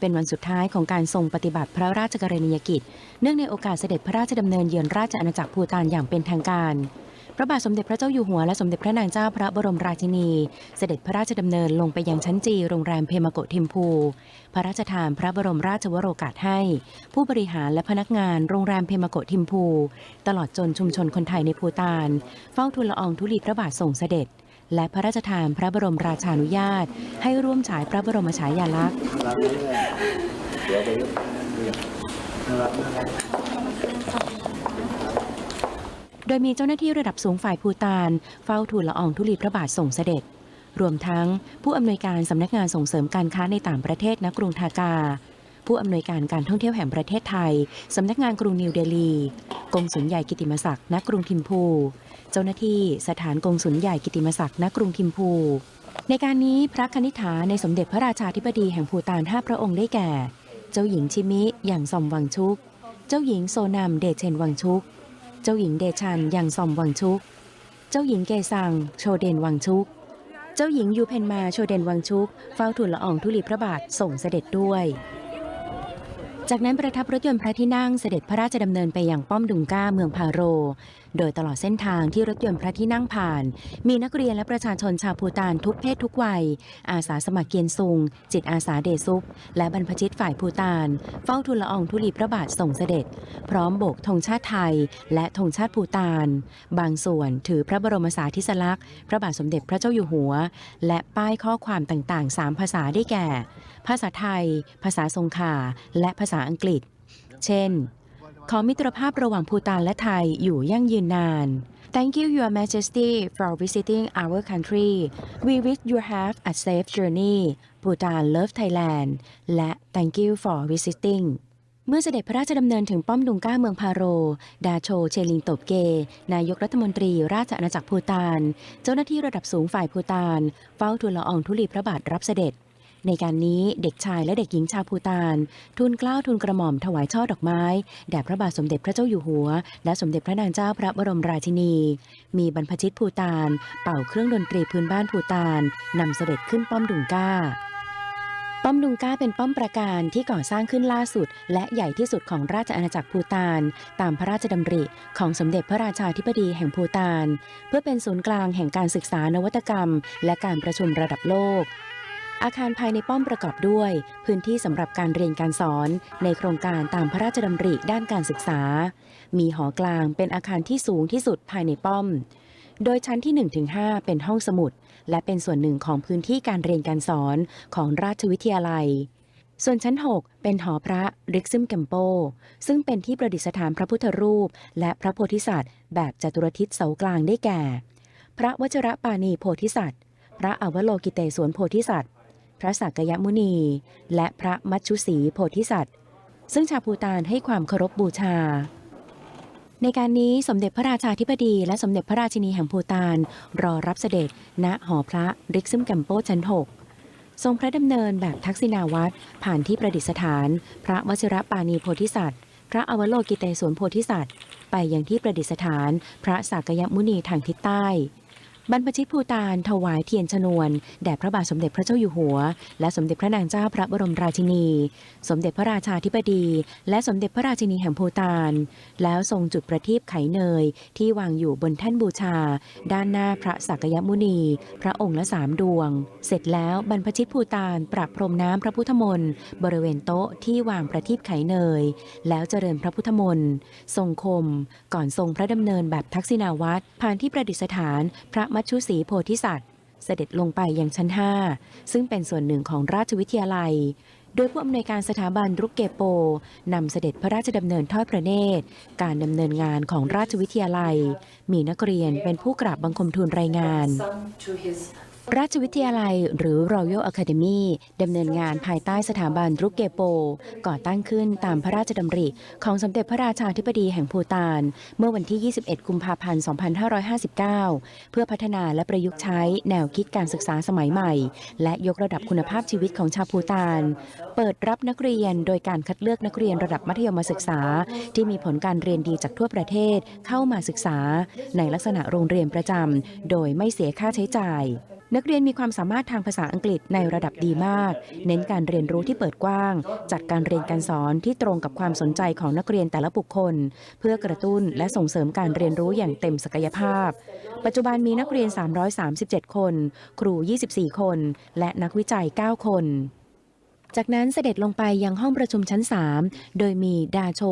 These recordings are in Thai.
เป็นวันสุดท้ายของการทรงปฏิบัติพระราชกรณียกิจ เนื่องในโอกาสเสด็จพระราชดำเนินเยือนราชอาณาจักรภูฏานอย่างเป็นทางการ พระบาทสมเด็จพระเจ้าอยู่หัวและสมเด็จพระนางเจ้าพระบรมราชินี เสด็จพระราชดำเนินลงไปยังชั้นจีโรงแรมเพมโกทิมพู พระราชทานพระบรมราชวโรกาสให้ ผู้บริหารและพนักงานโรงแรมเพมโกทิมพู ตลอดจนชุมชนคนไทยในภูฏาน เฝ้าทูลละอองธุลีพระบาทส่งเสด็จ และพระราชทานพระบรมราชานุญาต ให้ร่วมฉายพระบรมฉายาลักษณ์โดยมีเจ้าหน้าที่ระดับสูงฝ่ายภูตาน เฝ้าทูลละอองธุลีพระบาทส่งเสด็จ รวมทั้งผู้อำนวยการสำนักงานส่งเสริมการค้าในต่างประเทศณกรุงทากา ผู้อำนวยการการท่องเที่ยวแห่งประเทศไทย สำนักงานกรุงนิวเดลีกงสุลใหญ่กิติมศักดิ์ณกรุงทิมพู เจ้าหน้าที่สถานกงสุลใหญ่กิติมศักดิ์ณกรุงทิมพู ในการนี้พระคณิษฐาในสมเด็จพระราชาธิบดีแห่งภูตานห้าพระองค์ได้แก่ เจ้าหญิงชิมิอย่างซอมวังชุก เจ้าหญิงโซนามเดชเชนวังชุก เจ้าหญิงเดชันยังซอมวังชุก เจ้าหญิงเกซังโชเดนวังชุกเจ้าหญิงยูเพนมาโชเดนวังชุก เฝ้าทูลละอองธุลีพระบาทส่งเสด็จด้วย จากนั้นประทับรถยนต์พระที่นั่งเสด็จพระราชดำเนินไปยังป้อมดุงก้าเมืองพาโร โดยตลอดเส้นทางที่รถยนต์พระที่นั่งผ่าน มีนักเรียนและประชาชนชาวภูตานทุกเพศทุกวัย อาสาสมัครเกียนซุง จิตอาสาเดซุป และบรรพชิตฝ่ายภูตาน เฝ้าทูลละอองธุลีพระบาทส่งเสด็จ พร้อมโบกธงชาติไทย และธงชาติภูตาน บางส่วนถือพระบรมสาธิสลักษณ์ พระบาทสมเด็จพระเจ้าอยู่หัว และป้ายข้อความต่างๆ 3 ภาษาได้แก่ ภาษาไทย ภาษาทรงคาและภาษาอังกฤษ เช่น ขอมิตรภาพระหว่างภูตานและไทยอยู่ยั่งยืนนาน Thank you Your Majesty for visiting our country. We wish you have a safe journey. Bhutan love Thailand และ Thank you for visiting. เมื่อเสด็จพระราชดำเนินถึงป้อมดุงก้าเมืองพาโร ดาโชเชลิงโตบเก นายกรัฐมนตรีราชอาณาจักรภูตาน เจ้าหน้าที่ระดับสูงฝ่ายภูตาน เฝ้าทูลละอองธุลีพระบาทรับเสด็จ ในการนี้เด็กชายและเด็กหญิงชาวภูตานทูลกล้าวทูลกระหม่อมถวายช่อดอกไม้แด่พระบาทสมเด็จพระเจ้าอยู่หัว และสมเด็จพระนางเจ้าพระบรมราชินี มีบรรพชิตภูตานเป่าเครื่องดนตรีพื้นบ้านภูตานนำเสด็จขึ้นป้อมดุงก้าป้อมดุงก้าเป็นป้อมปราการที่ก่อสร้างขึ้นล่าสุด และใหญ่ที่สุดของราชอาณาจักรภูตาน ตามพระราชดำริของสมเด็จพระราชาธิบดีแห่งภูตาน เพื่อเป็นศูนย์กลางแห่งการศึกษานวัตกรรม และการประชุมระดับโลก อาคารภายในป้อมประกอบด้วย พื้นที่สำหรับการเรียนการสอนในโครงการตามพระราชดำริด้านการศึกษา มีหอกลางเป็นอาคารที่สูงที่สุดภายในป้อม โดยชั้นที่ 1-5 เป็นห้องสมุด และเป็นส่วนหนึ่งของพื้นที่การเรียนการสอนของราชวิทยาลัยส่วนชั้น 6 เป็นหอพระริกซึมแกมโป ซึ่งเป็นที่ประดิษฐานพระพุทธรูป และพระโพธิสัตว์ แบบจัตุรทิศเสากลางได้แก่ พระวจรปานีโพธิสัตว์ พระอวโลกิเตศวนโพธิสัตว์ ระสักยมุนี และพระมัชชุสีโพธิสัตว์ ซึ่งชาวภูตานให้ความเคารพบบูชา ในการนี้สมเด็จพระราชาธิบดีและสมเด็จพระราชินีแห่งภูตานรอรับเสด็จณหอพระริกซึมแกมโปชั้น6ทรงพระดำเนินแบบทักษิณาวัตรผ่านที่ประดิษฐาน พระวชิรปานีโพธิสัตว์ พระอวโลกิเตศวนโพธิสัตว์ ไปยังที่ประดิษฐาน พระสากยมุนีทางทิศใต้ บรรพชิตภูตานถวายเทียนชนวน แด่พระบาทสมเด็จพระเจ้าอยู่หัว และสมเด็จพระนางเจ้าพระบรมราชินี สมเด็จพระราชาธิบดี และสมเด็จพระราชินีแห่งภูตาน แล้วทรงจุดประทีปไขเนย ที่วางอยู่บนแท่นบูชา ด้านหน้าพระสักยมุนี พระองค์ละสามดวง เสร็จแล้วบรรพชิตภูตานปรับพรมน้ำพระพุทธมนต์บริเวณโต๊ะที่วางประทีปไขเนย แล้วเจริญพระพุทธมนต์ทรงคม ก่อนทรงพระดำเนินแบบทักษิณาวัตรผ่านที่ประดิษฐานพระมัชชุสีโพธิสัตว์ เสด็จลงไปยังชั้น 5 ซึ่งเป็นส่วนหนึ่งของราชวิทยาลัย โดยผู้อำนวยการสถาบันรุกเกโปนำเสด็จพระราชดำเนินทอดพระเนตร การดำเนินงานของราชวิทยาลัย มีนักเรียนเป็นผู้กราบบังคมทูลรายงาน ราชวิทยาลัยหรือ Royal Academy ดำเนินงานภายใต้สถาบันรุกเกโป ก่อตั้งขึ้นตามพระราชดำริ ของสมเด็จพระราชาธิบดีแห่งภูตาน เมื่อวันที่ 21 กุมภาพันธ์ 2559 เพื่อพัฒนาและประยุกต์ใช้แนวคิดการศึกษาสมัยใหม่ และยกระดับคุณภาพชีวิตของชาวภูตาน เปิดรับนักเรียนโดยการคัดเลือกนักเรียนระดับมัธยมศึกษา ที่มีผลการเรียนดีจากทั่วประเทศเข้ามาศึกษา ในลักษณะโรงเรียนประจำโดยไม่เสียค่าใช้จ่าย นักเรียนมีความสามารถทางภาษาอังกฤษในระดับดีมาก เน้นการเรียนรู้ที่เปิดกว้าง จัดการเรียนการสอนที่ตรงกับความสนใจของนักเรียนแต่ละบุคคล เพื่อกระตุ้นและส่งเสริมการเรียนรู้อย่างเต็มศักยภาพ ปัจจุบันมีนักเรียน 337 คน ครู 24 คน และนักวิจัย 9 คน จากนั้นเสด็จลงไปยังห้องประชุมชั้น 3 โดยมีดาโช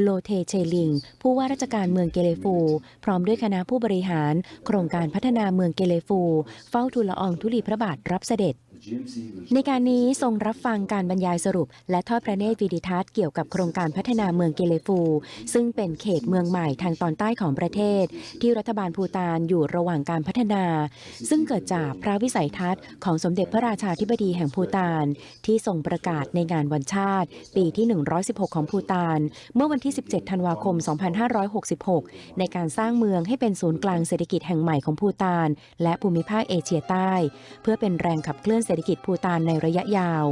โลเทเชลิง ผู้ว่าราชการเมืองเกเลฟู พร้อมด้วยคณะผู้บริหาร โครงการพัฒนาเมืองเกเลฟู เฝ้าทูลละอองธุลีพระบาทรับเสด็จ ในการนี้ทรงรับฟังการบรรยายสรุป และทอดพระเนตรวิดิทัศน์เกี่ยวกับโครงการพัฒนาเมืองเกเลฟู ซึ่งเป็นเขตเมืองใหม่ทางตอนใต้ของประเทศ ที่รัฐบาลภูตานอยู่ระหว่างการพัฒนา ซึ่งเกิดจากพระวิสัยทัศน์ของสมเด็จพระราชาธิบดีแห่งภูตานที่ทรงประกาศในงานวันชาติ ปีที่ 116 ของภูตาน เมื่อวันที่ 17 ธันวาคม 2566 ในการสร้างเมืองให้เป็นศูนย์กลางเศรษฐกิจแห่งใหม่ของภูตาน และภูมิภาคเอเชียใต้ เพื่อเป็นแรงขับเคลื่อนเศรษฐกิจภูตานในระยะยาว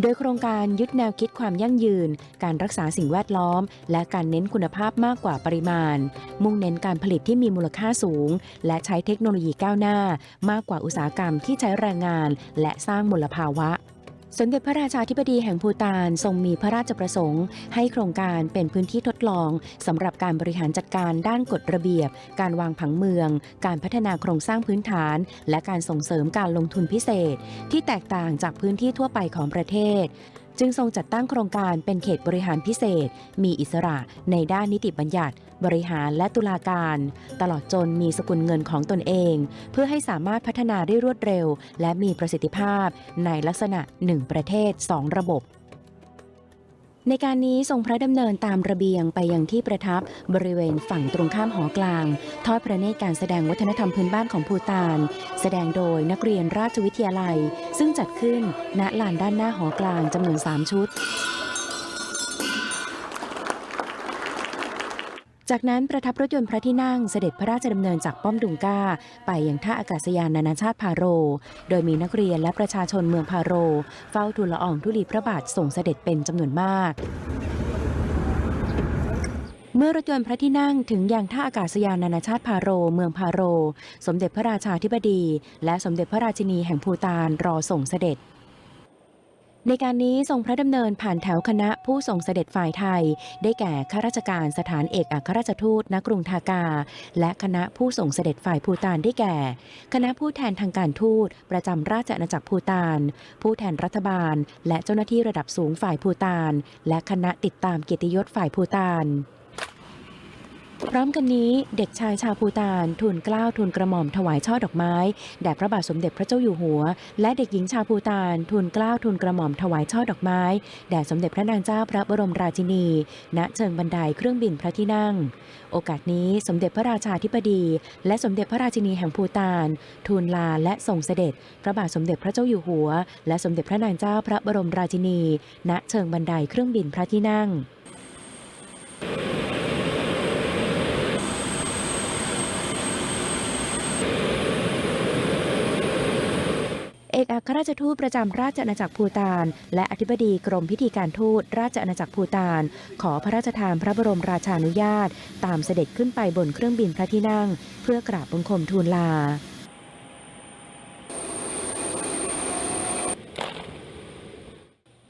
โดยโครงการยึดแนวคิดความยั่งยืน การรักษาสิ่งแวดล้อม และการเน้นคุณภาพมากกว่าปริมาณ มุ่งเน้นการผลิตที่มีมูลค่าสูง และใช้เทคโนโลยีก้าวหน้า มากกว่าอุตสาหกรรมที่ใช้แรงงาน และสร้างมลภาวะ สมเด็จพระราชาธิบดีแห่งภูตานทรงมีพระราชประสงค์ ให้โครงการเป็นพื้นที่ทดลองสำหรับการบริหารจัดการด้านกฎระเบียบ การวางผังเมือง การพัฒนาโครงสร้างพื้นฐาน และการส่งเสริมการลงทุนพิเศษ ที่แตกต่างจากพื้นที่ทั่วไปของประเทศ จึงทรงจัดตั้งโครงการเป็นเขตบริหารพิเศษ มีอิสระในด้านนิติบัญญัติ บริหารและตุลาการ ตลอดจนมีสกุลเงินของตนเอง เพื่อให้สามารถพัฒนาได้รวดเร็ว และมีประสิทธิภาพในลักษณะ 1 ประเทศ 2 ระบบในการนี้ทรงพระดำเนินตามระเบียงไปยังที่ประทับบริเวณฝั่งตรงข้ามหอกลาง ทอดพระเนตรการแสดงวัฒนธรรมพื้นบ้านของภูตาน แสดงโดยนักเรียนราชวิทยาลัย ซึ่งจัดขึ้นณลานด้านหน้าหอกลางจำนวน 3 ชุด จากนั้นประทับรถยนต์พระที่นั่งเสด็จพระราชดำเนินจากป้อมดุงก้าไปยังท่าอากาศยานนานาชาติพาโร โดยมีนักเรียนและประชาชนเมืองพาโร เฝ้าทูลละอองธุลีพระบาทส่งเสด็จเป็นจำนวนมากเมื่อรถยนต์พระที่นั่งถึงยังท่าอากาศยานนานาชาติพาโร เมืองพาโร สมเด็จพระราชาธิบดี และสมเด็จพระราชินีแห่งภูตานรอส่งเสด็จ ในการนี้ทรงพระดำเนินผ่านแถวคณะผู้ส่งเสด็จฝ่ายไทย ได้แก่ข้าราชการสถานเอกอัครราชทูตณกรุงทากา และคณะผู้ส่งเสด็จฝ่ายภูตานได้แก่ คณะผู้แทนทางการทูตประจำราชอาณาจักรภูตาน ผู้แทนรัฐบาล และเจ้าหน้าที่ระดับสูงฝ่ายภูตาน และคณะติดตามเกียรติยศฝ่ายภูตาน พร้อมกันนี้เด็กชายชาวภูตานทูลเกล้าทูลกระหม่อมถวายช่อดอกไม้แด่พระบาทสมเด็จพระเจ้าอยู่หัว และเด็กหญิงชาวภูตานทูลเกล้าทูลกระหม่อมถวายช่อดอกไม้แด่สมเด็จพระนางเจ้าพระบรมราชินี ณเชิงบันไดเครื่องบินพระที่นั่ง โอกาสนี้สมเด็จพระราชาธิบดี และสมเด็จพระราชินีแห่งภูตานทูลลาและส่งเสด็จ พระบาทสมเด็จพระเจ้าอยู่หัว และสมเด็จพระนางเจ้าพระบรมราชินี ณเชิงบันไดเครื่องบินพระที่นั่ง อกอัครราชทูตประจำราชอาณาจักรภูตาน และอธิบดีกรมพิธีการทูตราชอาณาจักรภูตาน ขอพระราชทานพระบรมราชานุญาต ตามเสด็จขึ้นไปบนเครื่องบินพระที่นั่ง เพื่อกราบบังคมทูลลา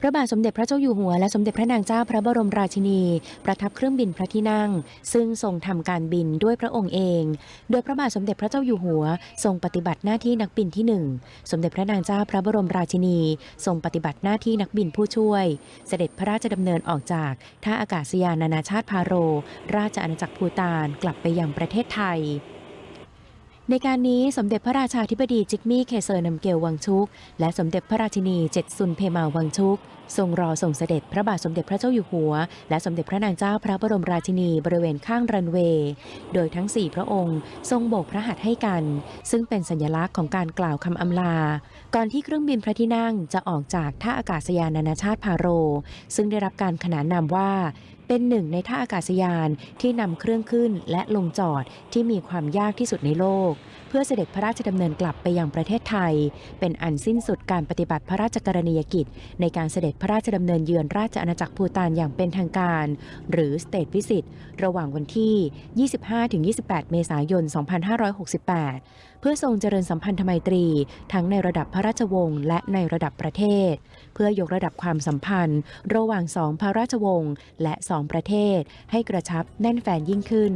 พระบาทสมเด็จพระเจ้าอยู่หัวและสมเด็จพระนางเจ้าพระบรมราชินี ประทับเครื่องบินพระที่นั่ง ซึ่งทรงทำการบินด้วยพระองค์เอง โดยพระบาทสมเด็จพระเจ้าอยู่หัว ทรงปฏิบัติหน้าที่นักบินที่หนึ่งสมเด็จพระนางเจ้าพระบรมราชินี ทรงปฏิบัติหน้าที่นักบินผู้ช่วย เสด็จพระราชดำเนินออกจากท่าอากาศยานนานาชาติพาโร ราชอาณาจักรภูตานกลับไปยังประเทศไทย ในการนี้สมเด็จพระราชาธิบดีจิกมี่เคเซอร์นำเกลวังชุก และสมเด็จพระราชินีเจ็ดซุนเพมาวังชุก ทรงรอส่งเสด็จพระบาทสมเด็จพระเจ้าอยู่หัว และสมเด็จพระนางเจ้าพระบรมราชินีบริเวณข้างรันเวย์โดยทั้งสี่พระองค์ ทรงโบกพระหัตถ์ให้กัน ซึ่งเป็นสัญลักษณ์ของการกล่าวคำอำลา ก่อนที่เครื่องบินพระที่นั่งจะออกจากท่าอากาศยานนานาชาติพาโร ซึ่งได้รับการขนานนามว่า เป็นหนึ่งในท่าอากาศยานที่นำเครื่องขึ้นและลงจอดที่มีความยากที่สุดในโลก เพื่อเสด็จพระราชดำเนินกลับไปยังประเทศไทย เป็นอันสิ้นสุดการปฏิบัติพระราชกรณียกิจ ในการเสด็จพระราชดำเนินเยือนราชอาณาจักรภูตานอย่างเป็นทางการ หรือ State Visit ระหว่างวันที่ 25-28 เมษายน 2568 เพื่อทรงเจริญสัมพันธไมตรี ทั้งในระดับพระราชวงศ์และในระดับประเทศ เพื่อยกระดับความสัมพันธ์ ระหว่างสองพระราชวงศ์และสองประเทศให้กระชับแน่นแฟนยิ่งขึ้น